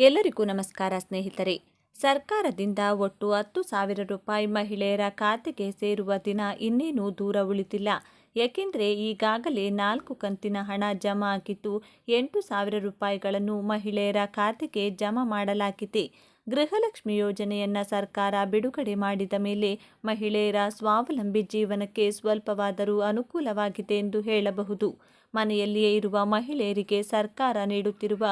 ಎಲ್ಲರಿಗೂ ನಮಸ್ಕಾರ ಸ್ನೇಹಿತರೆ. ಸರ್ಕಾರದಿಂದ ಒಟ್ಟು ಹತ್ತು ಸಾವಿರ ರೂಪಾಯಿ ಮಹಿಳೆಯರ ಖಾತೆಗೆ ಸೇರುವ ದಿನ ಇನ್ನೇನು ದೂರ ಉಳಿದಿಲ್ಲ. ಏಕೆಂದರೆ ಈಗಾಗಲೇ ನಾಲ್ಕು ಕಂತಿನ ಹಣ ಜಮಾ ಆಗಿದ್ದು ಎಂಟು ಸಾವಿರ ರೂಪಾಯಿಗಳನ್ನು ಮಹಿಳೆಯರ ಖಾತೆಗೆ ಜಮಾ ಮಾಡಲಾಗಿದೆ. ಗೃಹಲಕ್ಷ್ಮಿ ಯೋಜನೆಯನ್ನು ಸರ್ಕಾರ ಬಿಡುಗಡೆ ಮಾಡಿದ ಮೇಲೆ ಮಹಿಳೆಯರ ಸ್ವಾವಲಂಬಿ ಜೀವನಕ್ಕೆ ಸ್ವಲ್ಪವಾದರೂ ಅನುಕೂಲವಾಗಿದೆ ಎಂದು ಹೇಳಬಹುದು. ಮನೆಯಲ್ಲಿಯೇ ಇರುವ ಮಹಿಳೆಯರಿಗೆ ಸರ್ಕಾರ ನೀಡುತ್ತಿರುವ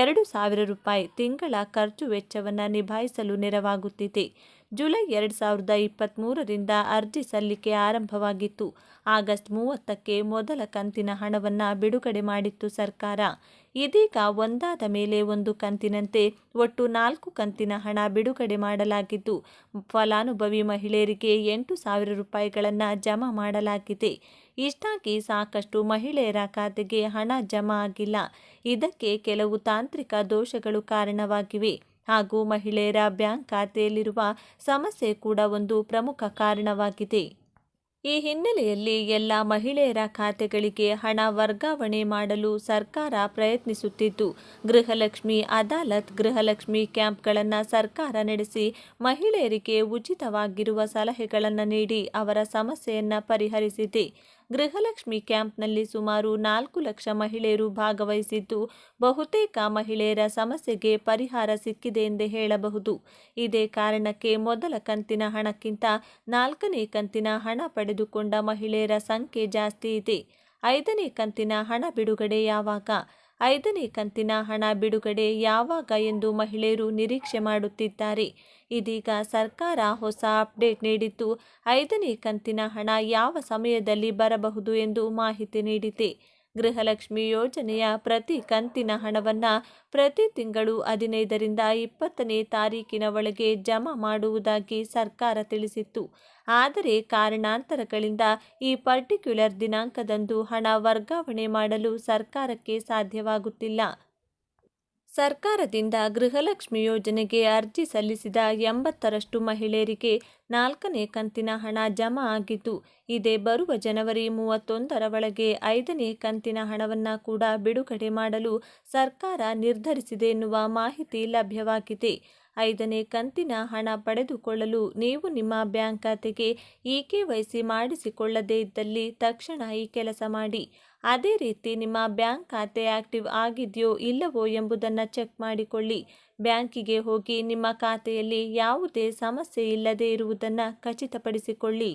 ಎರಡು ಸಾವಿರ ರೂಪಾಯಿ ತಿಂಗಳ ಖರ್ಚು ವೆಚ್ಚವನ್ನು ನಿಭಾಯಿಸಲು ನೆರವಾಗುತ್ತಿದೆ. ಜುಲೈ ಎರಡು ಸಾವಿರದ ಇಪ್ಪತ್ತ್ಮೂರರಿಂದ ಅರ್ಜಿ ಸಲ್ಲಿಕೆ ಆರಂಭವಾಗಿತ್ತು. ಆಗಸ್ಟ್ ಮೂವತ್ತಕ್ಕೆ ಮೊದಲ ಕಂತಿನ ಹಣವನ್ನು ಬಿಡುಗಡೆ ಮಾಡಿತ್ತು ಸರ್ಕಾರ. ಇದೀಗ ಒಂದಾದ ಮೇಲೆ ಒಂದು ಕಂತಿನಂತೆ ಒಟ್ಟು ನಾಲ್ಕು ಕಂತಿನ ಹಣ ಬಿಡುಗಡೆ ಮಾಡಲಾಗಿದ್ದು, ಫಲಾನುಭವಿ ಮಹಿಳೆಯರಿಗೆ ಎಂಟು ಸಾವಿರ ರೂಪಾಯಿಗಳನ್ನು ಜಮಾ ಮಾಡಲಾಗಿದೆ. ಇಷ್ಟಾಗಿ ಸಾಕಷ್ಟು ಮಹಿಳೆಯರ ಖಾತೆಗೆ ಹಣ ಜಮಾ ಆಗಿಲ್ಲ. ಇದಕ್ಕೆ ಕೆಲವು ತಾಂತ್ರಿಕ ದೋಷಗಳು ಕಾರಣವಾಗಿವೆ. ಹಾಗೂ ಮಹಿಳೆಯರ ಬ್ಯಾಂಕ್ ಖಾತೆಯಲ್ಲಿರುವ ಸಮಸ್ಯೆ ಕೂಡ ಒಂದು ಪ್ರಮುಖ ಕಾರಣವಾಗಿದೆ. ಈ ಹಿನ್ನೆಲೆಯಲ್ಲಿ ಎಲ್ಲ ಮಹಿಳೆಯರ ಖಾತೆಗಳಿಗೆ ಹಣ ವರ್ಗಾವಣೆ ಮಾಡಲು ಸರ್ಕಾರ ಪ್ರಯತ್ನಿಸುತ್ತಿದ್ದು, ಗೃಹಲಕ್ಷ್ಮಿ ಅದಾಲತ್ ಗೃಹಲಕ್ಷ್ಮಿ ಕ್ಯಾಂಪ್ಗಳನ್ನು ಸರ್ಕಾರ ನಡೆಸಿ ಮಹಿಳೆಯರಿಗೆ ಉಚಿತವಾಗಿರುವ ಸಲಹೆಗಳನ್ನು ನೀಡಿ ಅವರ ಸಮಸ್ಯೆಯನ್ನು ಪರಿಹರಿಸಿದೆ. ಗೃಹಲಕ್ಷ್ಮಿ ಕ್ಯಾಂಪ್ನಲ್ಲಿ ಸುಮಾರು ನಾಲ್ಕು ಲಕ್ಷ ಮಹಿಳೆಯರು ಭಾಗವಹಿಸಿದ್ದು, ಬಹುತೇಕ ಮಹಿಳೆಯರ ಸಮಸ್ಯೆಗೆ ಪರಿಹಾರ ಸಿಕ್ಕಿದೆ ಎಂದೇ ಹೇಳಬಹುದು. ಇದೇ ಕಾರಣಕ್ಕೆ ಮೊದಲ ಕಂತಿನ ಹಣಕ್ಕಿಂತ ನಾಲ್ಕನೇ ಕಂತಿನ ಹಣ ಪಡೆದುಕೊಂಡ ಮಹಿಳೆಯರ ಸಂಖ್ಯೆ ಜಾಸ್ತಿ ಇದೆ. ಐದನೇ ಕಂತಿನ ಹಣ ಬಿಡುಗಡೆ ಯಾವಾಗ? ಐದನೇ ಕಂತಿನ ಹಣ ಬಿಡುಗಡೆ ಯಾವಾಗ ಎಂದು ಮಹಿಳೆಯರು ನಿರೀಕ್ಷೆ ಮಾಡುತ್ತಿದ್ದಾರೆ. ಇದೀಗ ಸರ್ಕಾರ ಹೊಸ ಅಪ್ಡೇಟ್ ನೀಡಿದ್ದು, ಐದನೇ ಕಂತಿನ ಹಣ ಯಾವ ಸಮಯದಲ್ಲಿ ಬರಬಹುದು ಎಂದು ಮಾಹಿತಿ ನೀಡಿದೆ. ಗೃಹಲಕ್ಷ್ಮಿ ಯೋಜನೆಯ ಪ್ರತಿ ಕಂತಿನ ಹಣವನ್ನು ಪ್ರತಿ ತಿಂಗಳು ಹದಿನೈದರಿಂದ ಇಪ್ಪತ್ತನೇ ತಾರೀಕಿನ ಒಳಗೆ ಜಮಾ ಮಾಡುವುದಾಗಿ ಸರ್ಕಾರ ತಿಳಿಸಿತ್ತು. ಆದರೆ ಕಾರಣಾಂತರಗಳಿಂದ ಈ ಪರ್ಟಿಕ್ಯುಲರ್ ದಿನಾಂಕದಂದು ಹಣ ವರ್ಗಾವಣೆ ಮಾಡಲು ಸರ್ಕಾರಕ್ಕೆ ಸಾಧ್ಯವಾಗುತ್ತಿಲ್ಲ. ಸರ್ಕಾರದಿಂದ ಗೃಹಲಕ್ಷ್ಮಿ ಯೋಜನೆಗೆ ಅರ್ಜಿ ಸಲ್ಲಿಸಿದ ಎಂಬತ್ತರಷ್ಟು ಮಹಿಳೆಯರಿಗೆ ನಾಲ್ಕನೇ ಕಂತಿನ ಹಣ ಜಮಾ ಆಗಿದ್ದು, ಇದೇ ಬರುವ ಜನವರಿ ಮೂವತ್ತೊಂದರ ಒಳಗೆ ಐದನೇ ಕಂತಿನ ಹಣವನ್ನು ಕೂಡ ಬಿಡುಗಡೆ ಮಾಡಲು ಸರ್ಕಾರ ನಿರ್ಧರಿಸಿದೆ ಎನ್ನುವ ಮಾಹಿತಿ ಲಭ್ಯವಾಗಿದೆ. ಐದನೇ ಕಂತಿನ ಹಣ ಪಡೆದುಕೊಳ್ಳಲು ನೀವು ನಿಮ್ಮ ಬ್ಯಾಂಕ್ ಖಾತೆಗೆ ಇ ಕೆ ವೈ ಸಿ ಮಾಡಿಸಿಕೊಳ್ಳದೇ ಇದ್ದಲ್ಲಿ ತಕ್ಷಣ ಈ ಕೆಲಸ ಮಾಡಿ. ಅದೇ ರೀತಿ ನಿಮ್ಮ ಬ್ಯಾಂಕ್ ಖಾತೆ ಆಕ್ಟಿವ್ ಆಗಿದೆಯೋ ಇಲ್ಲವೋ ಎಂಬುದನ್ನು ಚೆಕ್ ಮಾಡಿಕೊಳ್ಳಿ. ಬ್ಯಾಂಕಿಗೆ ಹೋಗಿ ನಿಮ್ಮ ಖಾತೆಯಲ್ಲಿ ಯಾವುದೇ ಸಮಸ್ಯೆ ಇಲ್ಲದೇ ಇರುವುದನ್ನು ಖಚಿತಪಡಿಸಿಕೊಳ್ಳಿ.